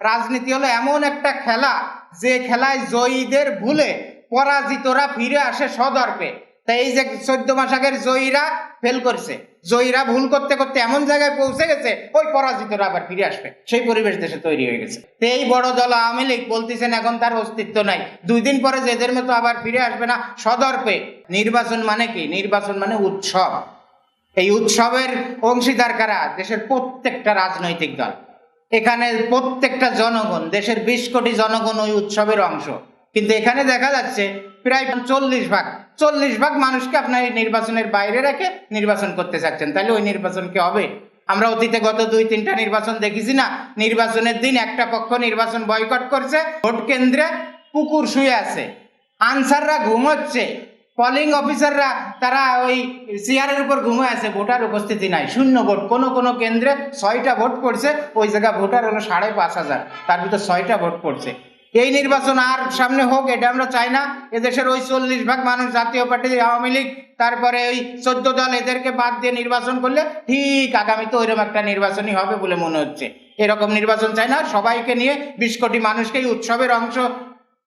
রাজনীতি হলো এমন একটা খেলা, যে খেলায় জয়ীদের ভুলে পরাজিতরা ফিরে আসে সদর্পে। তাই এই যে চোদ্দ মাস আগের জয়ীরা ফেল করছে। জয়ীরা ভুল করতে করতে এমন জায়গায় পৌঁছে গেছে, ওই পরাজিতরা আবার ফিরে আসবে। সেই পরিবেশ দেশে তৈরি হয়ে গেছে। এই বড় দল আওয়ামী লীগ বলতেছেন এখন তার অস্তিত্ব নাই। দুই দিন পরে যে এদের মতো আবার ফিরে আসবে না, সদর্পে। নির্বাচন মানে কি? নির্বাচন মানে উৎসব। এই উৎসবের অংশীদার কারা? দেশের প্রত্যেকটা রাজনৈতিক দল। এখানে প্রত্যেকটা জনগণ, দেশের বিশ কোটি জনগণ ওই উৎসবের অংশ। কিন্তু এখানে দেখা যাচ্ছে প্রায় চল্লিশ ভাগ চল্লিশ ভাগ মানুষকে আপনার এই নির্বাচনের বাইরে রেখে নির্বাচন করতে চাচ্ছেন। তাহলে ওই নির্বাচন কি হবে? আমরা অতীতে গত দুই, তিনটা নির্বাচন দেখেছি না? নির্বাচনের দিন একটা পক্ষ নির্বাচন বয়কট করছে, ভোট কেন্দ্রে পুকুর শুয়ে আছে। আনসাররা ঘুমোচ্ছে। পলিং অফিসাররা তারা ওই চেয়ারের উপর ঘুমে আছে, ভোটার উপস্থিতি নাই। শূন্য ভোট। কোন কোন কেন্দ্রে ছয়টা ভোট পড়ছে, ওই জায়গা ভোটার হলো সাড়ে পাঁচ হাজার। তার ভিতর ছয়টা ভোট পড়ছে। এই নির্বাচন আর সামনে হোক, এটা আমরা চাই না। এদেশের ওই চল্লিশ ভাগ মানুষ জাতীয় পার্টি আওয়ামী লীগ, তারপরে ওই চোদ্দ দল এদেরকে বাদ দিয়ে নির্বাচন করলে ঠিক আগামীতে ওইরকম একটা নির্বাচনই হবে বলে মনে হচ্ছে। এরকম নির্বাচন চাই না। সবাইকে নিয়ে বিশ কোটি মানুষকে এই উৎসবের অংশ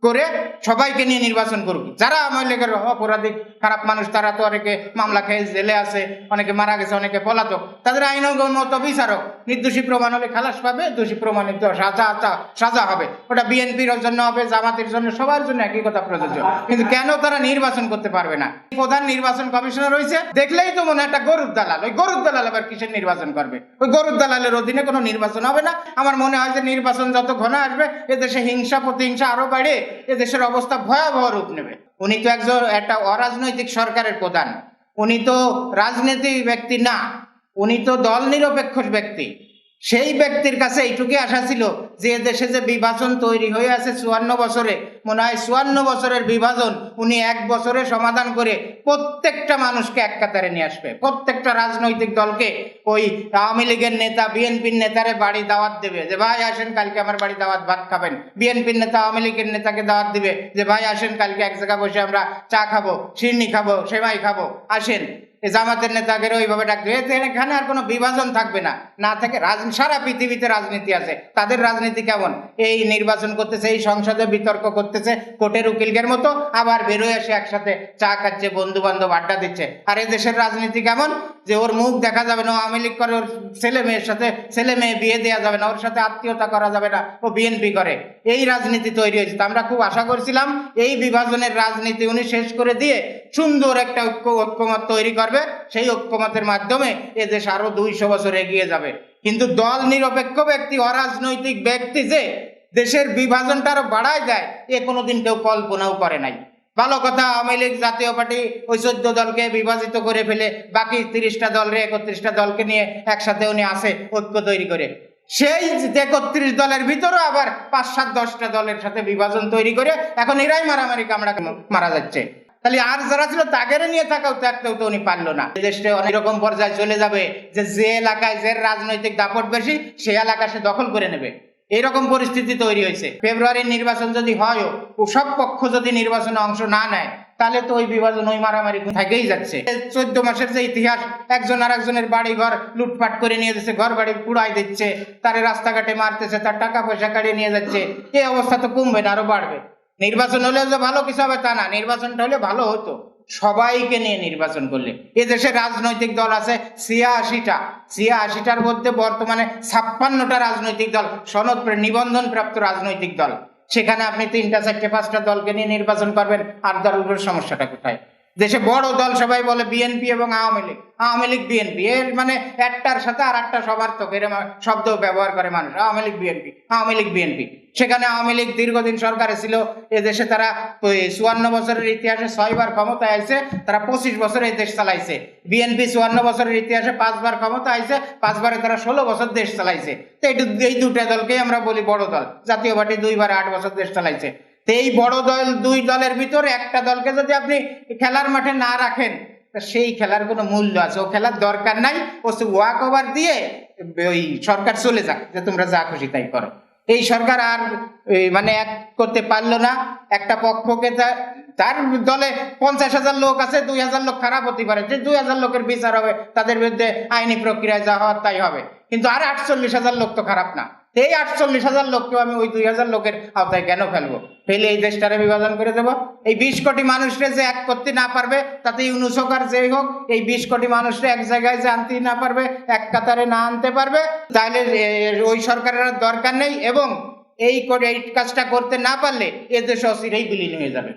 করে সবাইকে নিয়ে নির্বাচন করুক। যারা আমার লেগের অপরাধী, খারাপ মানুষ, তারা তো অনেকে মামলা খেয়ে জেলে আছে, অনেকে মারা গেছে, অনেকে পলাতক। তাদের আইনগত বিচারক। নির্দোষী প্রমাণ হলে খালাস পাবে, দোষী প্রমাণিত সাজা আচা- সাজা হবে। ওটা বিএনপির জন্য হবে, জামাতের জন্য, সবার জন্য একই কথা প্রযোজ্য। কিন্তু কেন তারা নির্বাচন করতে পারবে না? প্রধান নির্বাচন কমিশনার হয়েছে দেখলেই তো মনে একটা গরুর দালাল। ওই গরুর দালাল আবার কিসের নির্বাচন করবে? ওই গরুর দালালের অধীনে কোনো নির্বাচন হবে না। আমার মনে হয় যে নির্বাচন যত ঘন আসবে, এদেশে হিংসা, প্রতিহিংসা আরও বাড়ে। এদেশের অবস্থা ভয়াবহ রূপ নেবে। উনি তো একজন, একটা অরাজনৈতিক সরকারের প্রধান। উনি তো রাজনীতি ব্যক্তি না। উনি তো দল নিরপেক্ষ ব্যক্তি। সেই ব্যক্তির কাছে এইটুকুই আশা ছিল যে দেশে যে বিভাজন তৈরি হয়ে আছে চুয়ান্ন বছরে, মনে হয় চুয়ান্ন বছরের বিভাজন উনি এক বছরে সমাধান করে প্রত্যেকটা মানুষকে এক কাতারে নিয়ে আসবে। প্রত্যেকটা রাজনৈতিক দলকে ওই আওয়ামী লীগের নেতা, বিএনপির নেতারে বাড়ি দাওয়াত দেবে যে, ভাই, আসেন, কালকে আমার বাড়ি দাওয়াত, ভাত খাবেন। বিএনপির নেতা, আওয়ামী লীগের নেতাকে দাওয়াত দিবে যে, ভাই, আসেন, কালকে এক জায়গায় বসে আমরা চা খাব শিরনি খাব, সেমাই খাব। আসেন। জামাতের নেতাকে ওইভাবে এতে এখানে আর কোনো বিভাজন থাকবে না। না থাকে সারা পৃথিবীতে রাজনীতি আছে। তাদের রাজনীতি কেমন? এই নির্বাচন করতেছে, এই সংসদে বিতর্ক করতেছে, কোর্টের উকিলদের মতো আবার বেরোয় এসে একসাথে চা খাচ্ছে বন্ধু বান্ধব আড্ডা দিচ্ছে। আর এই দেশের রাজনীতি কেমন? যে ওর মুখ দেখা যাবে না আওয়ামী লীগ করে, ওর ছেলে মেয়ের সাথে, ছেলে মেয়ে বিয়ে দেওয়া যাবে না, ওর সাথে আত্মীয়তা করা যাবে না, ও বিএনপি করে। এই রাজনীতি তৈরি হয়েছে। আমরা খুব আশা করছিলাম, এই বিভাজনের রাজনীতি উনি শেষ করে দিয়ে সুন্দর একটা ঐক্য, ঐক্যমত তৈরি করবে। সেই ঐক্যমতের মাধ্যমে এদেশ আরও দুইশো বছর এগিয়ে যাবে। কিন্তু দল নিরপেক্ষ ব্যক্তি, অরাজনৈতিক ব্যক্তি যে দেশের বিভাজনটা আরও বাড়ায় দেয়, এ কোনোদিন কেউ কল্পনাও করে নাই। ভালো কথা, আওয়ামী লীগ জাতীয় পার্টি ওই চোদ্দ দলকে বিভাজিত করে ফেলে, বাকি তিরিশটা দলরে একত্রিশটা দলকে নিয়ে একসাথে উনি আসে ঐক্য তৈরি করে। সেই একত্রিশ দলের ভিতরেও আবার পাঁচ, সাত, দশটা দলের সাথে বিভাজন তৈরি করে, এখন এরাই মারামারি কামড়া মারা যাচ্ছে। তাহলে আর যারা ছিল তাগেরে নিয়ে থাকাও থাকতেও তো উনি পারল না। দেশটা অনেক রকম পর্যায়ে চলে যাবে যে যে এলাকায় যে রাজনৈতিক দাপট বেশি, সেই এলাকা সে দখল করে নেবে। এইরকম পরিস্থিতি তৈরি হয়েছে। ফেব্রুয়ারির নির্বাচন যদি হয় ও সব পক্ষ যদি নির্বাচনে অংশ না নেয়, তাহলে তো ওই বিভাজন, ওই মারামারি থেকেই যাচ্ছে। চোদ্দ মাসের যে ইতিহাস, একজন আর একজনের বাড়ি ঘর লুটপাট করে নিয়ে যাচ্ছে ঘর বাড়ি পুড়াই দিচ্ছে, তার রাস্তাঘাটে মারতেছে, তার টাকা পয়সা কাটিয়ে নিয়ে যাচ্ছে, এই অবস্থা তো কমবে না, আরও বাড়বে। নির্বাচন হলে যে ভালো কিছু হবে তা না, নির্বাচনটা হলে ভালো হতো। সবাইকে নিয়ে নির্বাচন করলে। এ দেশে রাজনৈতিক দল আছে ছিয়াশিটা। ছিয়াশিটার মধ্যে বর্তমানে ছাপ্পান্নটা রাজনৈতিক দল, সনদ নিবন্ধনপ্রাপ্ত নিবন্ধন প্রাপ্ত রাজনৈতিক দল। সেখানে আপনি তিনটা, চারটে, পাঁচটা দলকে নিয়ে নির্বাচন করবেন। আর দলগুলোর সমস্যাটা কোথায়? দেশে বড় দল সবাই বলে বিএনপি এবং আওয়ামী লীগ। আওয়ামী লীগ বিএনপি এর মানে একটার সাথে আর একটা সমার্থক এর মা- শব্দ ব্যবহার করে মানুষ। আওয়ামী লীগ বিএনপি আওয়ামী লীগ বিএনপি সেখানে আওয়ামী লীগ দীর্ঘদিন সরকারে ছিল। এ দেশে তারা চুয়ান্ন বছরের ইতিহাসে ছয়বার ক্ষমতায় আইছে, তারা পঁচিশ বছর এই দেশ চালাইছে। বিএনপি চুয়ান্ন বছরের ইতিহাসে পাঁচবার ক্ষমতা আইছে, পাঁচবারে তারা ষোলো বছর দেশ চালাইছে। তো এই দুটা দলকেই আমরা বলি বড় দল। জাতীয় পার্টি দুইবার আট বছর দেশ চালাইছে। তো এই বড় দল দুই দলের ভিতরে একটা দলকে যদি আপনি খেলার মাঠে না রাখেন সেই খেলার কোনো মূল্য আছে। ও খেলার দরকার নাই, ও ওয়াক ওভার দিয়ে ওই সরকার চলে যাক, যে তোমরা যা খুশি তাই করো। এই সরকার আর মানে এক করতে পারল না। একটা পক্ষকে তার দলে পঞ্চাশ হাজার লোক আছে, দুই হাজার লোক খারাপ হতে পারে। যে দুই হাজার লোকের বিচার হবে, তাদের বিরুদ্ধে আইনি প্রক্রিয়ায় যা হওয়ার তাই হবে। কিন্তু আর আটচল্লিশ হাজার লোক তো খারাপ না। এই আটচল্লিশ হাজার লোককেও আমি ওই দুই হাজার লোকের আওতায় কেন ফেলব? ফেলে এই দেশটারে বিভাজন করে দেবো? এই বিশ কোটি মানুষরে যে এক করতে না পারবে, তাতে ইউনুস হোক আর যেই হোক, এই বিশ কোটি মানুষরে এক জায়গায় যে আনতে না পারবে, এক কাতারে না আনতে পারবে, তাহলে ওই সরকারের দরকার নেই এবং এই এই কাজটা করতে না পারলে এ দেশ অচিরেই বিলীন হয়ে যাবে।